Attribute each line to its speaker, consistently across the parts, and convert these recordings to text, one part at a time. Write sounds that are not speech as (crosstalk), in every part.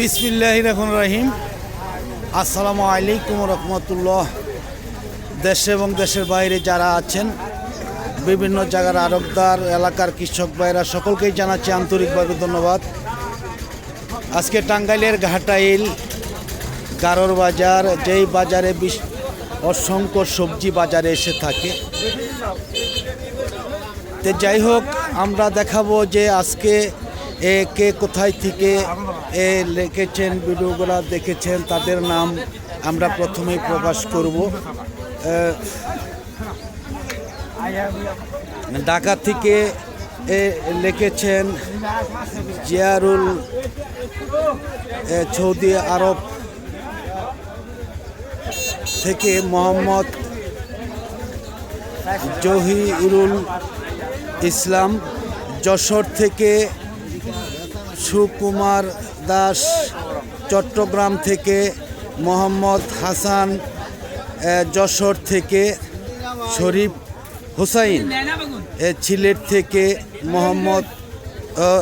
Speaker 1: বিসমিল্লাহ রহমান রাহিম। আসসালামু আলাইকুম রহমতুল্লাহ। দেশে এবং দেশের বাইরে যারা আছেন, বিভিন্ন জায়গার আরবদার, এলাকার কৃষক ভাইরা, সকলকেই জানাচ্ছি আন্তরিকভাবে ধন্যবাদ। আজকে টাঙ্গাইলের ঘাটাইল গারোর বাজার, যেই বাজারে অসংখ্য সবজি বাজারে এসে থাকে। তো যাই হোক, আমরা দেখাবো যে আজকে এ কে কোথায় থেকে এ লিখেছেন, ভিডিওগুলো দেখেছেন, তাদের নাম আমরা প্রথমেই প্রকাশ করব। ঢাকা থেকে এ লিখেছেন জিয়ারুল সৌদি আরব থেকে মোহাম্মদ জহিরুল ইসলাম যশোর থেকে সুকুমার দাস, চট্টগ্রাম থেকে মোহাম্মদ হাসান যশোর থেকে শরীফ হুসাইন সিলেট থেকে মোহাম্মদ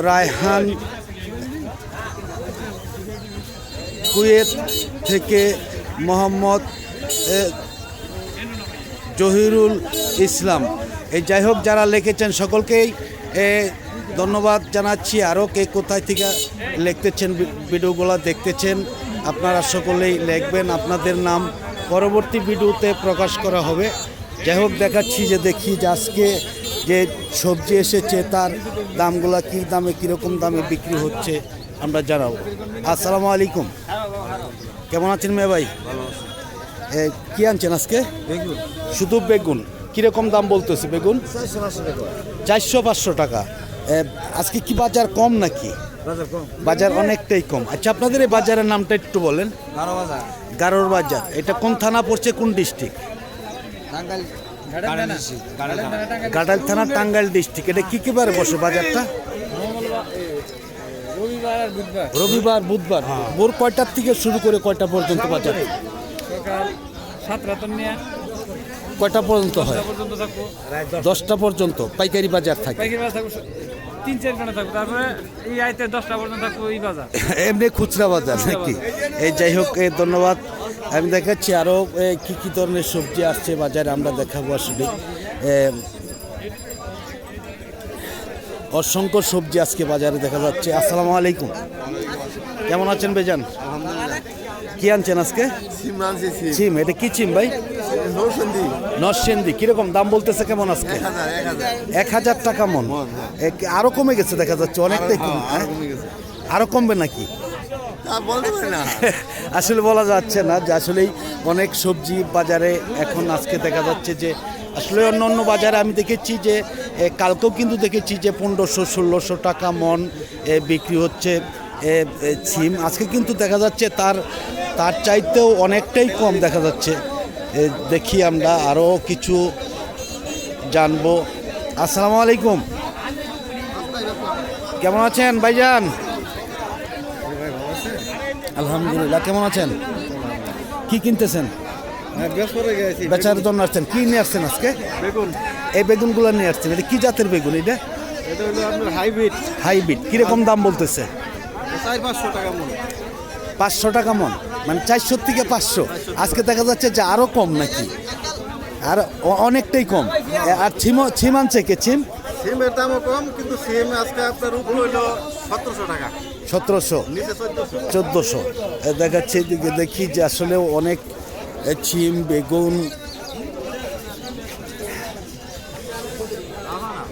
Speaker 1: রায়হান, কুয়েত থেকে মোহাম্মদ জহিরুল ইসলাম। এই যাই হোক, যারা লিখেছেন সকলকেই ধন্যবাদ জানাচ্ছি। আরও কে কোথায় থেকে লিখতেছেন ভিডিওগুলো দেখতেছেন আপনারা সকলেই লিখবেন। আপনাদের নাম পরবর্তী ভিডিওতে প্রকাশ করা হবে। যাই হোক দেখাচ্ছি যে দেখি যে আজকে যে সবজি এসেছে তার দামগুলা কী দামে কীরকম দামে বিক্রি হচ্ছে আমরা জানাব। আসসালামু আলাইকুম। কেমন আছেন মেয়ে ভাই? কি আনছেন আজকে? শুধু বেগুন। কীরকম দাম বলতেছে বেগুন?
Speaker 2: চারশো পাঁচশো টাকা।
Speaker 1: আজকে কি বাজার কম নাকি?
Speaker 2: বাজার
Speaker 1: অনেকটাই কম। আচ্ছা আপনাদের এই বাজারের নামটা একটু বলেন। গারোর বাজার। এটা কোন থানা পড়ছে কোন ডিস্ট্রিক্ট?
Speaker 2: টাঙ্গাইল।
Speaker 1: গাটাল থানা। টাঙ্গাইল ডিস্ট্রিক্ট। এটা কি কি বারে বসে বাজারটা?
Speaker 2: রবিবার বুধবার।
Speaker 1: রবিবার বুধবার। ভোর কয়টার থেকে শুরু করে কয়টা পর্যন্ত বাজার? কয়টা পর্যন্ত হয়? দশটা পর্যন্ত। পাইকারি বাজার থাকে।
Speaker 2: পাইকারি বাজার থাকব। তিন চার ঘণ্টা থাকব তারপরে এই আইতে দশটা পর্যন্ত থাকব এই বাজার।
Speaker 1: এমনি খুচরা বাজার নাকি? এই যাই হোক ধন্যবাদ। আমি দেখাচ্ছি আরও কি কি ধরনের সবজি আসছে বাজারে আমরা দেখাবো আসলে। অসংখ্য সবজি আজকে বাজারে দেখা যাচ্ছে। আসসালামু আলাইকুম। কেমন আছেন বেজান কি আনছেন আজকে?
Speaker 3: সিম
Speaker 1: এটা কি চিম ভাই?
Speaker 3: নৌসন্দি
Speaker 1: নরসেন্দি কীরকম দাম বলতেছে কেমন আজকে?
Speaker 3: এক হাজার
Speaker 1: টাকা মন। আরও কমে গেছে দেখা যাচ্ছে অনেকটাই কম হ্যাঁ? আরও কমবে নাকি? (laughs) আসলে বলা যাচ্ছে না যে আসলেই অনেক সবজি বাজারে এখন আজকে দেখা যাচ্ছে যে আসলে অন্য অন্য বাজারে আমি দেখেছি যে কালকেও কিন্তু দেখেছি যে পনেরোশো ষোলোশো টাকা মন এ, বিক্রি হচ্ছে সিম। আজকে কিন্তু দেখা যাচ্ছে তার তার চাইতেও অনেকটাই কম দেখা যাচ্ছে। দেখি আমরা আরও কিছু জানব। আসসালামু আলাইকুম। কেমন আছেন ভাইজান? আলহামদুলিল্লাহ কেমন আছেন? কি কিনতেছেন? বেচার জন্য আসছেন। কি নিয়ে আসছেন আজকে?
Speaker 3: বেগুন।
Speaker 1: এই বেগুনগুলো নিয়ে আসছেন। এটা কি জাতের বেগুন এটা?
Speaker 3: হাইব্রিড।
Speaker 1: হাইব্রিড। কীরকম দাম বলতেছে?
Speaker 3: চার পাঁচশো টাকা মন।
Speaker 1: পাঁচশো টাকা মন। মানে চারশো থেকে পাঁচশো। আজকে দেখা যাচ্ছে যে আরও কম নাকি? আর অনেকটাই কম। আর ছিম ছিম আনছে কে? ছিম?
Speaker 3: সিমের দামও কম কিন্তু সিম আজকে আপনার উপর হইল সতেরোশো টাকা।
Speaker 1: সতেরোশো।
Speaker 3: চোদ্দোশো।
Speaker 1: দেখাচ্ছে এদিকে দেখি যে আসলে অনেক ছিম বেগুন।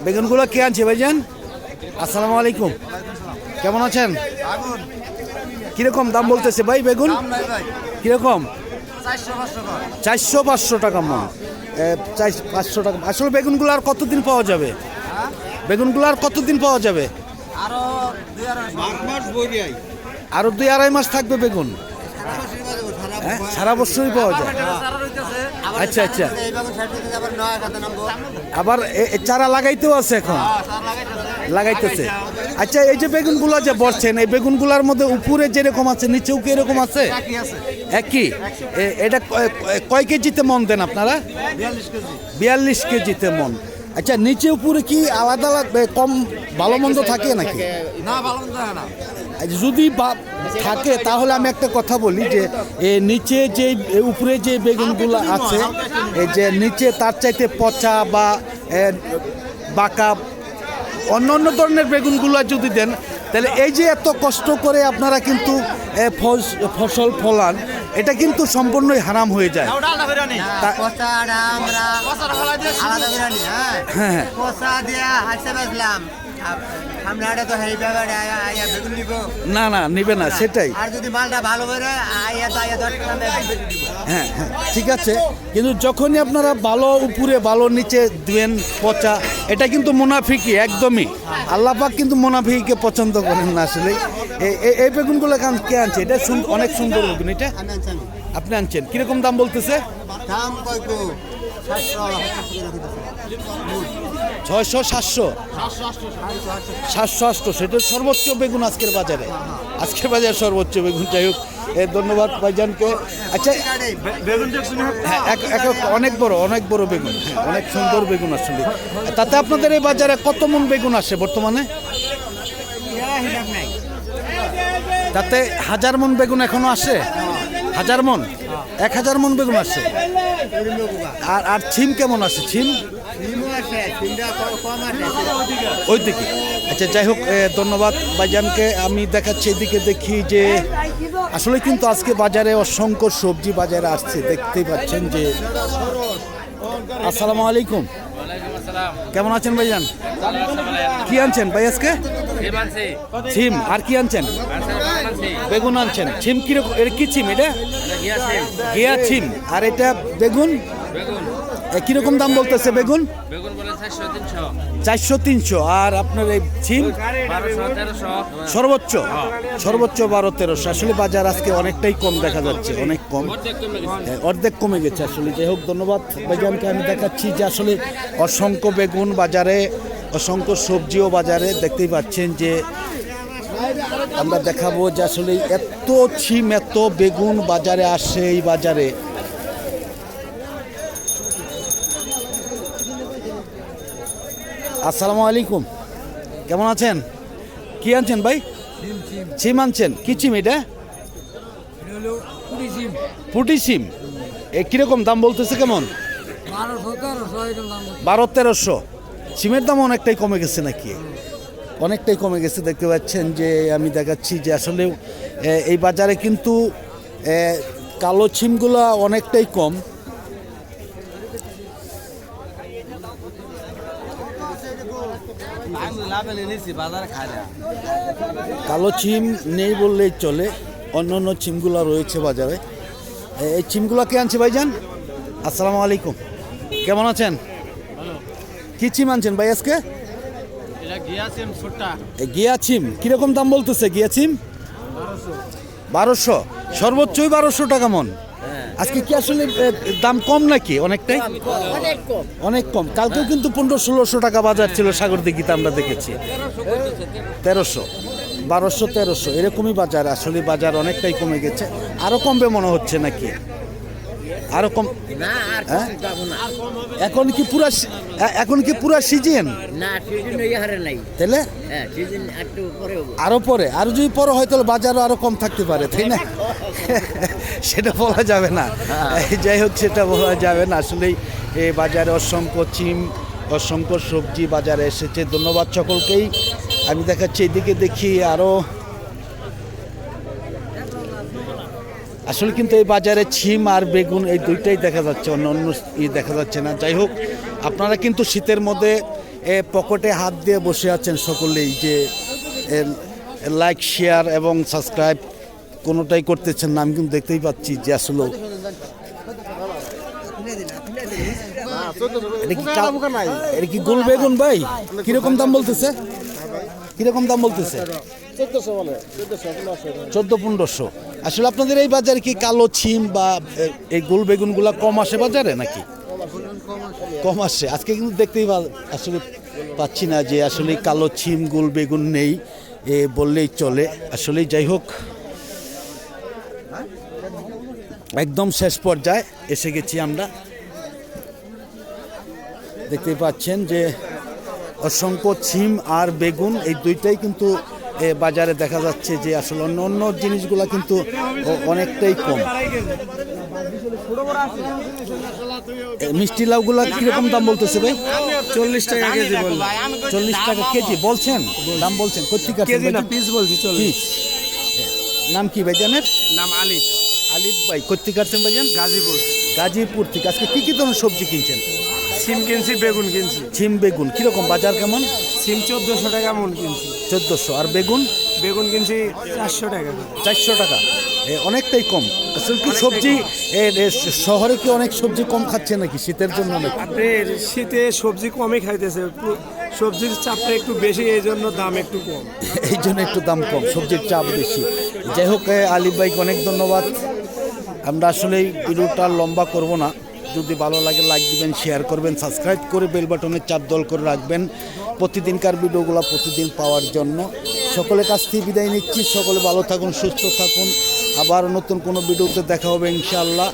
Speaker 1: বেগুনগুলো কে আনছে ভাইজান? আসসালামু আলাইকুম। কেমন আছেন?
Speaker 3: আগুন।
Speaker 1: কীরকম দাম বলতেছে ভাই বেগুন? কীরকম?
Speaker 3: চারশো পাঁচশো টাকা
Speaker 1: চারশো পাঁচশো টাকা মন। পাঁচশো টাকা। আসলে বেগুনগুলো আর কতদিন পাওয়া যাবে? বেগুনগুলো আর কতদিন পাওয়া যাবে?
Speaker 3: আরও দুই আড়াই মাস।
Speaker 1: থাকবে বেগুন? হ্যাঁ সারা বছরই পাওয়া যায় আচ্ছা আচ্ছা।
Speaker 3: এই বাগুন ষাট থেকে আবার
Speaker 1: চারা লাগাইতেও আছে এখন। লাগাইতেছে। আচ্ছা এই যে বেগুনগুলো যে বসছেন এই বেগুনগুলোর মধ্যে উপরে যেরকম আছে নিচেও কি এরকম আছে? একই এটা কয়- কেজিতে মন দেন আপনারা?
Speaker 3: বিয়াল্লিশ
Speaker 1: কেজিতে মন। আচ্ছা নিচে উপরে কি আলাদা আলাদা কম ভালো মন্দ থাকে নাকি?
Speaker 3: না ভালো মন্দ না।
Speaker 1: আচ্ছা, যদি থাকে তাহলে আমি একটা কথা বলি যে এ নিচে যে উপরে যে বেগুনগুলো আছে এই যে নিচে তার চাইতে পচা বা বাঁকা অন্য অন্য ধরনের বেগুনগুলো যদি দেন তাহলে এই যে এত কষ্ট করে আপনারা কিন্তু ফস- ফসল ফলান এটা কিন্তু সম্পূর্ণই হারাম হয়ে যায়।
Speaker 4: করে নি হ্যাঁ। তো হেই ব্যাপারে আইয়া বেগুন নিব
Speaker 1: না না নিবে না সেটাই।
Speaker 4: আর যদি মালটা ভালো করে আইয়া তো আইয়া দশ টাকা দিয়ে বেচে দিব।
Speaker 1: হ্যাঁ হ্যাঁ ঠিক আছে। কিন্তু যখনই আপনারা ভালো উপরে ভালো নিচে দেন পচা এটা কিন্তু মুনাফিকি একদমই। আল্লাহ পাক কিন্তু মুনাফিকে পছন্দ করেন না আসলে। এই বেগুনগুলো কে আনছে? এটা অনেক সুন্দর বেগুন এটা? আপনি আনছেন। কীরকম দাম বলতেছে?
Speaker 4: দাম
Speaker 1: ছয়শো সাতশো। সাতশো আটশো সেটা সর্বোচ্চ বেগুন আজকের বাজারে। আজকের বাজারে সর্বোচ্চ বেগুন যাই হোক ধন্যবাদ ভাইজানকে। আচ্ছা হ্যাঁ অনেক বড় অনেক বড় বেগুন হ্যাঁ, অনেক সুন্দর বেগুন আসলে। তাতে আপনাদের এই বাজারে কত মন বেগুন আসে বর্তমানে? তাতে হাজার মন বেগুন এখনও আসে? হাজার মন? এক হাজার মন বেগুন আসছে আর আর ছিম কেমন ছিম?
Speaker 4: আছে তিনটা
Speaker 1: ওই দিকে। আচ্ছা যাই হোক ধন্যবাদ ভাইজানকে। আমি দেখাচ্ছি এদিকে দেখি যে আসলে কিন্তু আজকে বাজারে অসংখ্য সবজি বাজারে আসছে। দেখতেই পাচ্ছেন যে আসসালামু আলাইকুম। কেমন আছেন ভাইজান? কি আনছেন ভাই আজকে? ছিম আর কি আনছেন? বেগুন আনছেন। ছিম কীরকম এর কি ছিম এটা? গিয়া ছিম আর এটা বেগুন? কীরকম দাম বলতেছে বেগুন?
Speaker 2: চারশো তিনশো।
Speaker 1: আর আপনার এই ছিম? সর্বোচ্চ? সর্বোচ্চ বারো তেরোশো। আসলে বাজার আজকে অনেকটাই কম দেখা যাচ্ছে অনেক কম। হ্যাঁ, অর্ধেক কমে গেছে আসলে। যাই হোক ধন্যবাদ বেগুনকে আমি দেখাচ্ছি যে আসলে অসংখ্য বেগুন বাজারে অসংখ্য সবজিও বাজারে দেখতেই পাচ্ছেন যে আমরা দেখাবো যে আসলে এত ছিম এত বেগুন বাজারে আসে এই বাজারে। আসসালামু আলাইকুম। কেমন আছেন? কি আনছেন ভাই? সিম আনছেন। কি সিম এটা? পুটি সিম এ কীরকম দাম বলতেছে কেমন? বারো তেরোশো। সিমের দাম অনেকটাই কমে গেছে নাকি? অনেকটাই কমে গেছে দেখতে পাচ্ছেন যে আমি দেখাচ্ছি যে আসলে এই বাজারে কিন্তু কালো সিমগুলো অনেকটাই কম। কালো চিম নেই বললেই চলে অন্য অন্য ছিমগুলো রয়েছে বাজারে। এই চিমগুলো কে আনছে ভাইজান? আসসালামু আলাইকুম। কেমন আছেন? কি চিম আনছেন ভাই আজকে?
Speaker 2: এটা গিয়াছেন ছোট্টা
Speaker 1: এই গিয়া চিম কীরকম দাম বলতেছে গিয়া চিম বারোশো। সর্বোচ্চই বারোশো টাকা মন আজকে কি আসলে দাম কম নাকি অনেকটাই? অনেক কম। কালকেও কিন্তু পনেরো ষোলোশো টাকা বাজার ছিল সাগর দিঘিতে আমরা দেখেছি। তেরোশো। বারোশো তেরোশো। এরকমই বাজার। আসলে বাজার অনেকটাই কমে গেছে। আরও কমবে মনে হচ্ছে নাকি? আরও কম
Speaker 4: না আর
Speaker 1: হ্যাঁ?
Speaker 4: যাব না।
Speaker 1: এখন কি পুরা এখন কি পুরা সিজন
Speaker 4: না সিজন ওই হারে নাই।
Speaker 1: তাহলে
Speaker 4: হ্যাঁ সিজন একটু পরে হব।
Speaker 1: আরও পরে। আরও যদি পরে হয় তাহলে বাজারও আরও কম থাকতে পারে তাই না? (laughs) সেটা বলা যাবে না। এই যাই হোক সেটা বলা যাবে না। আসলেই এই বাজারে অসংখ্য চিম অসংখ্য সবজি বাজারে এসেছে। ধন্যবাদ সকলকেই। আমি দেখাচ্ছি এদিকে দেখি আরও আসলে কিন্তু এই বাজারে ছিম আর বেগুন এই দুইটাই দেখা যাচ্ছে অন্য অন্য ই দেখা যাচ্ছে না। যাই হোক আপনারা কিন্তু শীতের মধ্যে এ, পকেটে হাত দিয়ে বসে আছেন সকলেই যে লাইক শেয়ার এবং সাবস্ক্রাইব কোনোটাই করতেছেন না। আমি কিন্তু দেখতেই পাচ্ছি যে আসলে এটা কি গোল বেগুন ভাই? কীরকম দাম বলতেছে? কীরকম দাম বলতেছে? চোদ্দ পনেরোশো। আসলে আপনাদের এই বাজারে কি কালো ছিম বা এই গোল বেগুনগুলা কম আসে বাজারে নাকি? কম আসে। আজকে কিন্তু দেখতেই আসলে পাচ্ছি না যে আসলে কালো ছিম গোল বেগুন নেই এ বললেই চলে। আসলে যাই হোক একদম শেষ পর্যায়ে এসে গেছি আমরা। দেখতেই পাচ্ছেন যে অসংখ্য ছিম আর বেগুন এই দুইটাই কিন্তু এ, বাজারে দেখা যাচ্ছে যে আসলে অন্য অন্য জিনিসগুলো কিন্তু অনেকটাই কম। মিষ্টি লাউগুলা কীরকম দাম বলতেছে ভাই?
Speaker 2: চল্লিশ টাকা কেজি বলল।
Speaker 1: চল্লিশ টাকা কেজি বলছেন? দাম বলছেন কোথেকে
Speaker 2: কেজি না পিস বলছি চল্লিশ।
Speaker 1: নাম কি ভাইজানের?
Speaker 2: নাম আলিফ।
Speaker 1: আলিফ ভাই কোথেকে আসছেন ভাইজান?
Speaker 2: গাজীপুর।
Speaker 1: গাজীপুর থেকে। আজকে কী কী ধরনের সবজি কিনছেন?
Speaker 2: সিম কিনছি বেগুন কিনছি।
Speaker 1: ছিম বেগুন কীরকম বাজার কেমন?
Speaker 2: সিম চোদ্দশো টাকা মন কিনছি।
Speaker 1: চোদ্দোশো। আর বেগুন?
Speaker 2: বেগুন কিনছি চারশো টাকা
Speaker 1: চারশো টাকা। এ, অনেকটাই কম। আসলে কি সবজি শহরে কি অনেক সবজি কম খাচ্ছে নাকি শীতের জন্য নাকি?
Speaker 2: আপনার শীতে সবজি কমই খাইতেছে সবজির চাপটা একটু বেশি এই জন্য দাম একটু কম।
Speaker 1: এই জন্য একটু দাম কম সবজির চাপ বেশি। যাই হোক আলিফ ভাইকে অনেক ধন্যবাদ। আমরা আসলে এই ভিডিওটা লম্বা করব না। যদি ভালো লাগে লাইক দিবেন শেয়ার করবেন সাবস্ক্রাইব করে বেল বাটনে চাপ দল করে রাখবেন। প্রতিদিনকার ভিডিওগুলো প্রতিদিন পাওয়ার জন্য। সকলের কাছ থেকে বিদায় নিচ্ছি। সকলে ভালো থাকুন, সুস্থ থাকুন। আবার নতুন কোনো ভিডিওতে দেখা হবে ইনশাআল্লাহ।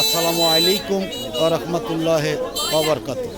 Speaker 1: আসসালামু আলাইকুম ওয়া রাহমাতুল্লাহি ওয়া বারাকাতুহু।